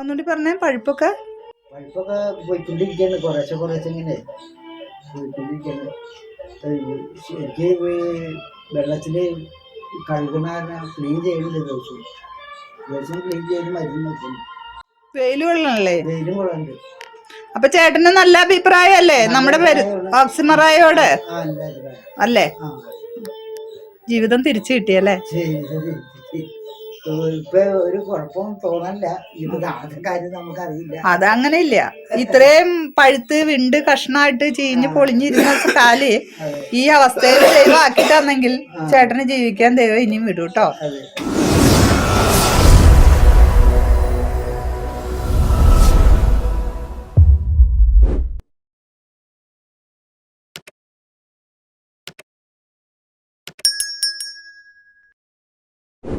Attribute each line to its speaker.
Speaker 1: പറഞ്ഞ പഴുപ്പൊക്കെ?
Speaker 2: പഴുപ്പൊക്കെ പോയിക്കൊണ്ടിരിക്കുകയാണ് കുറേശ്ശെ കുറേശ്ശെ ഇങ്ങനെ പോയിക്കൊണ്ടിരിക്കുകയാണ്. എനിക്ക് വെള്ളത്തിൽ കഴുകണ ക്ലീൻ ചെയ്യുന്നുണ്ട് ദിവസവും ദിവസവും ക്ലീൻ ചെയ്ത് മരുന്ന് വെക്കുന്നു
Speaker 1: വെയിൽ വെള്ളമല്ലേ
Speaker 2: വെയിലും വെള്ളമുണ്ട്
Speaker 1: അപ്പൊ ചേട്ടന് നല്ല അഭിപ്രായമല്ലേ? നമ്മുടെ പേര് ഓക്സിമറായോട്? അല്ലേ ജീവിതം തിരിച്ചു കിട്ടിയല്ലേ.
Speaker 2: ഇപ്പൊ ഒരു കുഴപ്പം തോന്നല്ല. ഇത് നാളത്തെ കാര്യം നമുക്കറിയില്ല.
Speaker 1: അതങ്ങനെ ഇല്ല ഇത്രയും പഴുത്ത് വിണ്ട് കഷ്ണമായിട്ട് ചീഞ്ഞ് പൊളിഞ്ഞിരുന്ന
Speaker 2: കാൽ
Speaker 1: ഈ അവസ്ഥയിൽ ദൈവം ആക്കി തന്നെങ്കിൽ ചേട്ടന് ജീവിക്കാൻ ദൈവം ഇനിയും വിടും കേട്ടോ
Speaker 2: അതെ.